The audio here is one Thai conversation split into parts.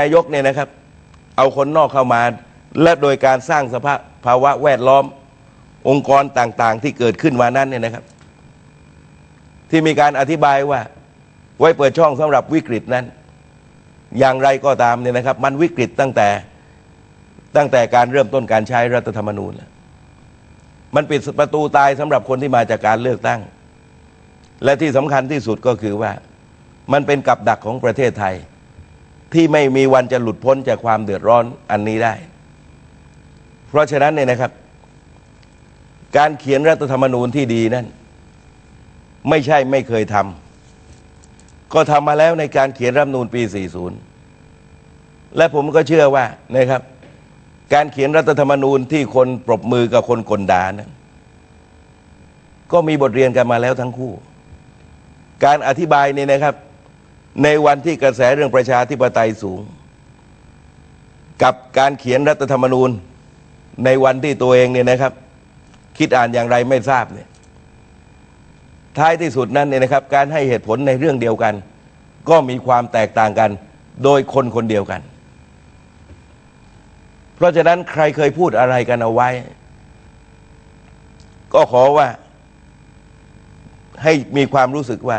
นายกเนี่ยนะครับ เอาคนนอกเข้ามา และโดยการสร้างสภาพภาวะแวดล้อมองค์กรต่างๆ ที่เกิดขึ้นมานั้นเนี่ยนะครับ ที่มีการอธิบายว่า ไว้เปิดช่องสำหรับวิกฤตนั้น อย่างไรก็ตามเนี่ยนะครับ มันวิกฤตตั้งแต่ตั้งแต่การเริ่มต้นการใช้รัฐธรรมนูญแล้วมันปิดประตูตายสำหรับคนที่มาจากการเลือกตั้ง และที่สำคัญที่สุดก็คือว่า มันเป็นกับดักของประเทศไทย ที่ไม่มีวันจะหลุดพ้นจากความเดือดร้อนอันนี้ได้ เพราะฉะนั้นเนี่ยนะครับ การเขียนรัฐธรรมนูญที่ดีนั้น ไม่ใช่ไม่เคยทำก็ทำมาแล้วในการเขียนรัฐธรรมนูญปี 40 และผมก็เชื่อว่านะครับ การเขียนรัฐธรรมนูญที่คนปรบมือกับคนกลดานั้นก็มีบทเรียนกันมาแล้วทั้งคู่ การอธิบายเนี่ยนะครับ ในวันที่กระแสเรื่องประชาธิปไตยสูง กับการเขียนรัฐธรรมนูญ ในวันที่ตัวเองเนี่ยนะครับ คิดอ่านอย่างไรไม่ทราบเนี่ยท้ายที่สุดนั้นเนี่ยนะครับ การให้เหตุผลในเรื่องเดียวกัน ก็มีความแตกต่างกัน โดยคนคนเดียวกัน เพราะฉะนั้นใครเคยพูดอะไรกันเอาไว้ ก็ขอว่าให้มีความรู้สึกว่า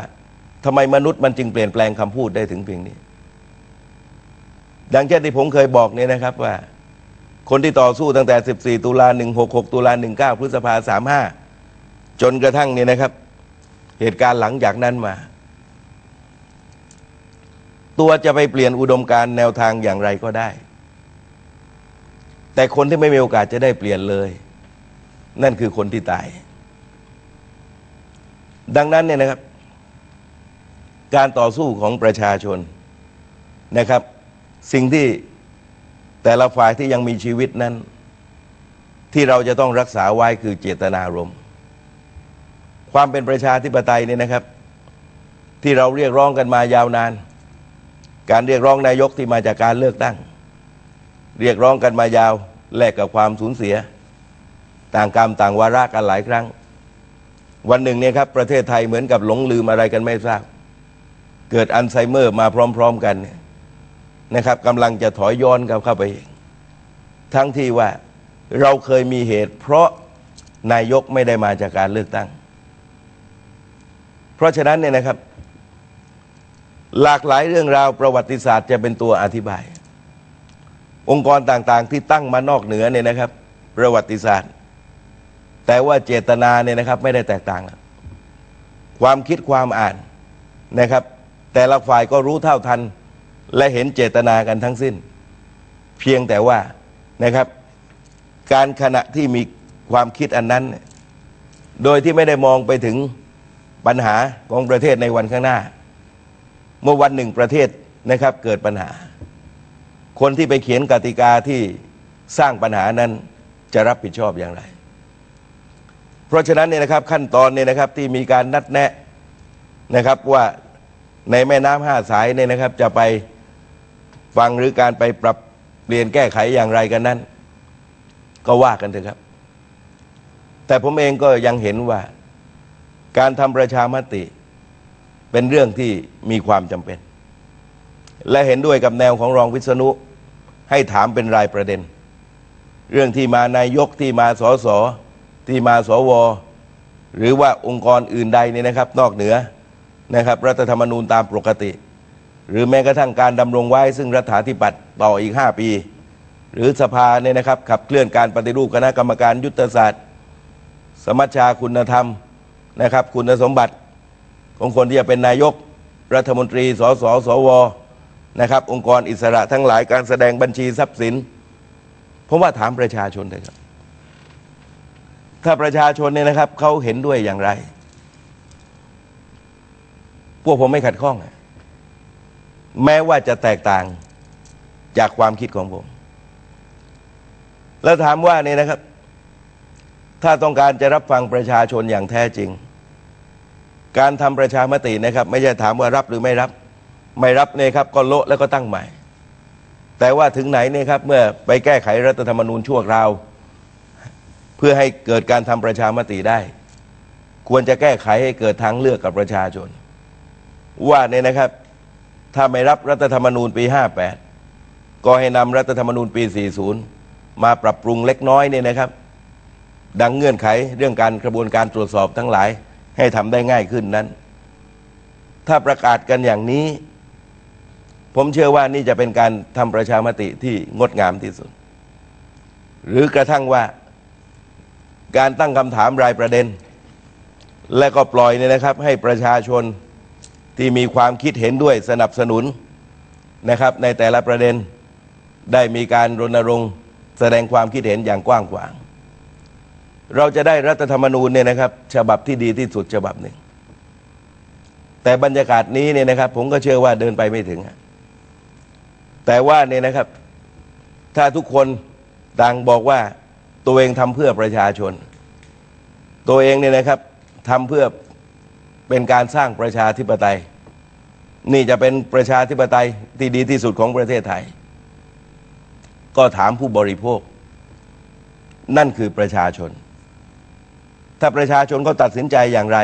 ทำไมมนุษย์มันจึงเปลี่ยนแปลงคำพูดได้ถึงเพียงนี้ ดังเช่นที่ผมเคยบอกเนี่ยนะครับว่า คนที่ต่อสู้ตั้งแต่ 14 ตุลา 166 ตุลา 19 พฤษภา 35 จนกระทั่งเนี่ยนะครับ เหตุการณ์หลังจากนั้นมา ตัวจะไปเปลี่ยนอุดมการณ์แนวทางอย่างไรก็ได้ แต่คนที่ไม่มีโอกาสจะได้เปลี่ยนเลย นั่นคือคนที่ตาย ดังนั้นเนี่ยนะครับ การต่อสู้ของประชาชนนะครับ สิ่งที่แต่ละฝ่ายที่ยังมีชีวิตนั้น ที่เราจะต้องรักษาไว้คือเจตนารมณ์ความเป็นประชาธิปไตยเนี่ยนะครับ ที่เราเรียกร้องกันมายาวนาน การเรียกร้องนายกที่มาจากการเลือกตั้ง เรียกร้องกันมายาวแลกกับความสูญเสีย ต่างกรรมต่างวาระกันหลายครั้ง วันหนึ่งเนี่ยครับประเทศไทยเหมือนกับหลงลืมอะไรกันไม่ทราบ เกิดอัลไซเมอร์มาพร้อม ๆกันเนี่ยนะครับกำลังจะถอยย้อนกลับเข้าไปเองทั้งที่ว่าเราเคยมีเหตุ เพราะนายกไม่ได้มาจากการเลือกตั้ง เพราะฉะนั้นเนี่ยนะครับ หลากหลายเรื่องราวประวัติศาสตร์จะเป็นตัวอธิบาย องค์กรต่างๆ ที่ตั้งมานอกเหนือเนี่ยนะครับ ประวัติศาสตร์ แต่ว่าเจตนาเนี่ยนะครับ ไม่ได้แตกต่าง ความคิดความอ่านนะครับ แต่ละฝ่ายก็รู้เท่าทัน และเห็นเจตนากันทั้งสิ้น เพียงแต่ว่านะครับ การขณะที่มีความคิดอันนั้น โดยที่ไม่ได้มองไปถึงปัญหาของประเทศในวันข้างหน้า เมื่อวันหนึ่งประเทศนะครับเกิดปัญหา คนที่ไปเขียนกติกาที่สร้างปัญหานั้นจะรับผิดชอบอย่างไร เพราะฉะนั้นเนี่ยนะครับขั้นตอนเนี่ยนะครับที่มีการนัดแนะนะครับว่า ในแม่น้ำห้าสายเนี่ยนะครับ จะไปฟังหรือการไปปรับเปลี่ยนแก้ไขอย่างไรกันนั้น ก็ว่ากันเถอะครับ แต่ผมเองก็ยังเห็นว่า การทำประชามติ เป็นเรื่องที่มีความจำเป็น และเห็นด้วยกับแนวของรองวิษณุให้ถามเป็นรายประเด็น เรื่องที่มานายกที่มาสสที่มาสว หรือว่าองค์กรอื่นใดเนี่ยนะครับ นอกเหนือ นะครับ รัฐธรรมนูญตามปกติ หรือแม้กระทั่งการดำรงไว้ ซึ่งรัฐาธิปัตย์ต่ออีก 5 ปี หรือสภาเนี่ยนะครับ ขับเคลื่อนการปฏิรูปคณะกรรมการยุทธศาสตร์ สมัชชาคุณธรรมนะครับ คุณสมบัติของคนที่จะเป็นนายกรัฐมนตรีสสสวนะครับ องค์กรอิสระทั้งหลายการแสดงบัญชีทรัพย์สินผมว่าถามประชาชนเลยครับ ถ้าประชาชนเนี่ยนะครับเขาเห็นด้วยอย่างไร วกผมไม่ขัดข้อง แม้ว่าจะแตกต่างจากความคิดของผม แล้วถามว่านี่นะครับ ถ้าต้องการจะรับฟังประชาชนอย่างแท้จริง การทำประชามตินะครับ ไม่ใช่ถามว่ารับหรือไม่รับ ไม่รับเนี่ยครับ ก็โละแล้วก็ตั้งใหม่ แต่ว่าถึงไหนเนี่ยครับ เมื่อไปแก้ไขรัฐธรรมนูญชั่วคราว เพื่อให้เกิดการทำประชามติได้ ควรจะแก้ไขให้เกิดทางเลือกกับประชาชน ว่าเนี่ยนะครับ ถ้าไม่รับรัฐธรรมนูญปี 58 ก็ให้นำรัฐธรรมนูญปี 40 มาปรับปรุงเล็กน้อยเนี่ยนะครับ ดังเงื่อนไขเรื่องการกระบวนการตรวจสอบทั้งหลาย ให้ทำได้ง่ายขึ้นนั้น ถ้าประกาศกันอย่างนี้ ผมเชื่อว่านี่จะเป็นการทำประชามติที่งดงามที่สุด หรือกระทั่งว่าการตั้งคำถามรายประเด็น และก็ปล่อยเนี่ยนะครับ ให้ประชาชน ที่มีความคิดเห็นด้วยสนับสนุนนะครับ ในแต่ละประเด็นได้มีการรณรงค์แสดงความคิดเห็นอย่างกว้างขวาง เราจะได้รัฐธรรมนูญเนี่ยนะครับ ฉบับที่ดีที่สุดฉบับหนึ่ง แต่บรรยากาศนี้เนี่ยนะครับ ผมก็เชื่อว่าเดินไปไม่ถึง แต่ว่าเนี่ยนะครับ ถ้าทุกคนต่างบอกว่าตัวเองทำเพื่อประชาชน ตัวเองเนี่ยนะครับทำเพื่อ เป็นการสร้างประชาธิปไตย นี่จะเป็นประชาธิปไตยที่ดีที่สุดของประเทศไทย ก็ถามผู้บริโภค นั่นคือประชาชน ถ้าประชาชนก็ตัดสินใจอย่างไร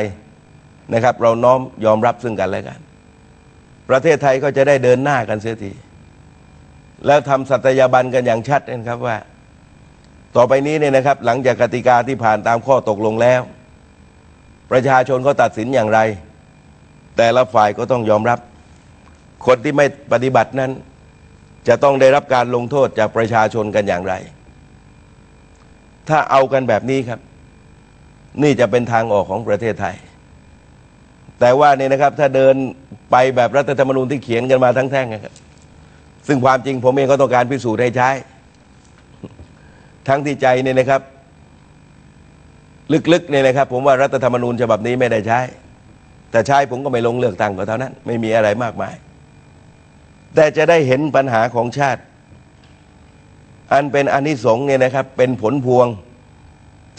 นะครับ เราน้อมยอมรับซึ่งกันและกัน ประเทศไทยก็จะได้เดินหน้ากันเสียทีแล้วทำสัตยาบันกันอย่างชัดนะครับว่า ต่อไปนี้เนี่ยนะครับ หลังจากกติกาที่ผ่านตามข้อตกลงแล้ว ประชาชนเขาตัดสินอย่างไร แต่ละฝ่ายก็ต้องยอมรับ คนที่ไม่ปฏิบัตินั้น จะต้องได้รับการลงโทษจากประชาชนกันอย่างไร ถ้าเอากันแบบนี้ครับ นี่จะเป็นทางออกของประเทศไทย แต่ว่านี่นะครับถ้าเดินไปแบบรัฐธรรมนูญที่เขียนกันมาทั้งแท่งนะครับซึ่งความจริงผมเองก็ต้องการพิสูจน์ให้ใช้ ทั้งที่ใจเนี่ยนะครับ ลึกๆเนี่ยนะครับ ผมว่ารัฐธรรมนูญฉบับนี้ไม่ได้ใช้ แต่ใช้ผมก็ไม่ลงเลือกตั้งก็เท่านั้น ไม่มีอะไรมากมาย แต่จะได้เห็นปัญหาของชาติ อันเป็นอนิสงส์เนี่ยนะครับ เป็นผลพวง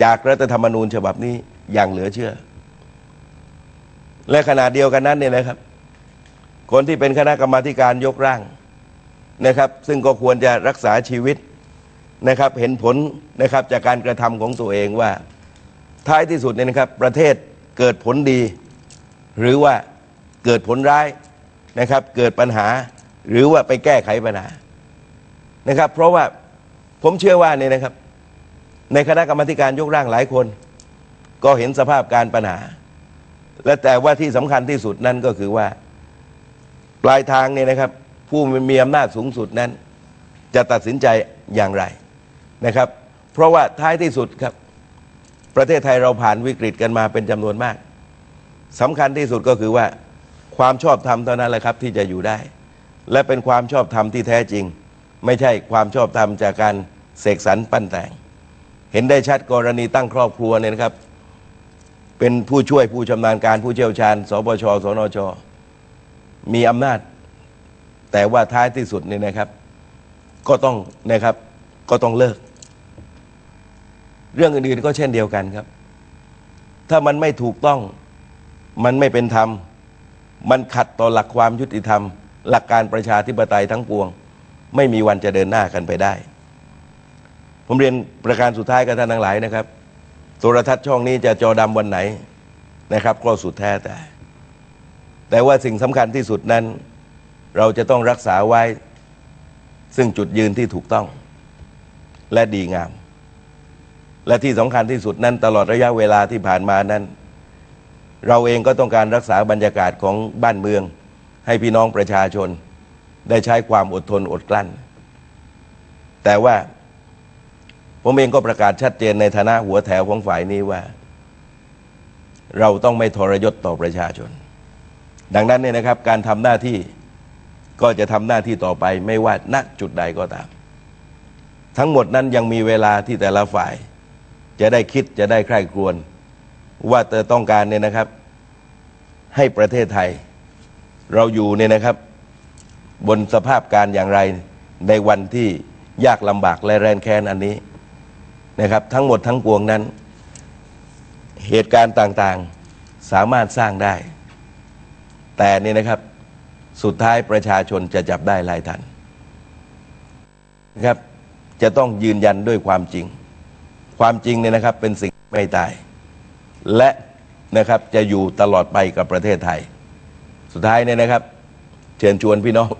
จากรัฐธรรมนูญฉบับนี้อย่างเหลือเชื่อ และขณะเดียวกันนั้นเนี่ยนะครับ คนที่เป็นคณะกรรมาการยกร่างนะครับ ซึ่งก็ควรจะรักษาชีวิตนะครับ เห็นผลนะครับจากการกระทำของตัวเองว่า ท้ายที่สุดเนี่ยนะครับ ประเทศเกิดผลดี หรือว่าเกิดผลร้ายนะครับ เกิดปัญหาหรือว่าไปแก้ไขปัญหานะครับ เพราะว่าผมเชื่อว่าเนี่ยนะครับ ในคณะกรรมการยกร่างหลายคน ก็เห็นสภาพการปัญหา และแต่ว่าที่สำคัญที่สุดนั่นก็คือว่า ปลายทางเนี่ยนะครับ ผู้มีอำนาจสูงสุดนั้น จะตัดสินใจอย่างไรนะครับ เพราะว่าท้ายที่สุดครับ ประเทศไทยเราผ่านวิกฤตกันมาเป็นจำนวนมากสำคัญที่สุดก็คือว่า ความชอบธรรมเท่านั้นแหละครับที่จะอยู่ได้ และเป็นความชอบธรรมที่แท้จริง ไม่ใช่ความชอบธรรมจากการเสกสรรปั้นแต่ง เห็นได้ชัดกรณีตั้งครอบครัวเนี่ยนะครับ เป็นผู้ช่วยผู้ชำนาญการผู้เชี่ยวชาญสปชสนช มีอำนาจ แต่ว่าท้ายที่สุดเนี่ยนะครับ ก็ต้องนะครับก็ต้องเลิก เรื่องอื่นๆก็เช่นเดียวกันครับ ถ้ามันไม่ถูกต้อง มันไม่เป็นธรรม มันขัดต่อหลักความยุติธรรม หลักการประชาธิปไตยทั้งปวง ไม่มีวันจะเดินหน้ากันไปได้ ผมเรียนประการสุดท้ายกับท่านทั้งหลายนะครับ โทรทัศน์ช่องนี้จะจอดำวันไหนนะครับก็สุดแท้แต่ แต่ว่าสิ่งสำคัญที่สุดนั้น เราจะต้องรักษาไว้ ซึ่งจุดยืนที่ถูกต้อง และดีงาม และที่สำคัญที่สุดนั้นตลอดระยะเวลาที่ผ่านมานั้น เราเองก็ต้องการรักษาบรรยากาศของบ้านเมือง ให้พี่น้องประชาชน ได้ใช้ความอดทนอดกลั้น แต่ว่าผมเองก็ประกาศชัดเจนในฐานะหัวแถวของฝ่ายนี้ว่า เราต้องไม่ทรยศต่อประชาชน ดังนั้นเนี่ยนะครับ การทำหน้าที่ก็จะทำหน้าที่ต่อไปไม่ว่าณจุดใดก็ตาม ทั้งหมดนั้นยังมีเวลาที่แต่ละฝ่าย จะได้คิดจะได้ใคร่ครวญว่าเธอต้องการเนี่ยนะครับ ให้ประเทศไทย เราอยู่เนี่ยนะครับ บนสภาพการอย่างไรในวันที่ยากลำบากและแรนแค้นอันนี้นะครับ ทั้งหมดทั้งปวงนั้น เหตุการณ์ต่างๆสามารถสร้างได้ แต่นี่นะครับสุดท้ายประชาชนจะจับได้ลายทันนะครับ จะต้องยืนยันด้วยความจริง ความจริงเนี่ยนะครับเป็นสิ่งไม่ตาย และนะครับจะอยู่ตลอดไปกับประเทศไทย สุดท้ายเนี่ยนะครับ เชิญชวนพี่น้อง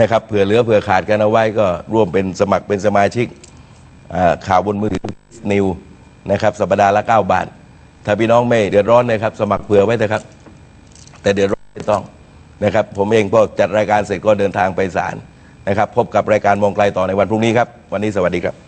นะครับเผื่อเหลือเผื่อขาดกันเอาไว้ก็ร่วมเป็นสมัครเป็นสมาชิกข่าวบนมือถือนิวนะครับ สัปดาห์ละ 9 บาท ถ้าพี่น้องไม่เดือดร้อนนะครับ สมัครเผื่อไว้เถอะครับ แต่เดือดร้อนไม่ต้องนะครับ ผมเองพอจัดรายการเสร็จก็เดินทางไปศาลนะครับ พบกับรายการมองไกลต่อในวันพรุ่งนี้ครับ วันนี้สวัสดีครับ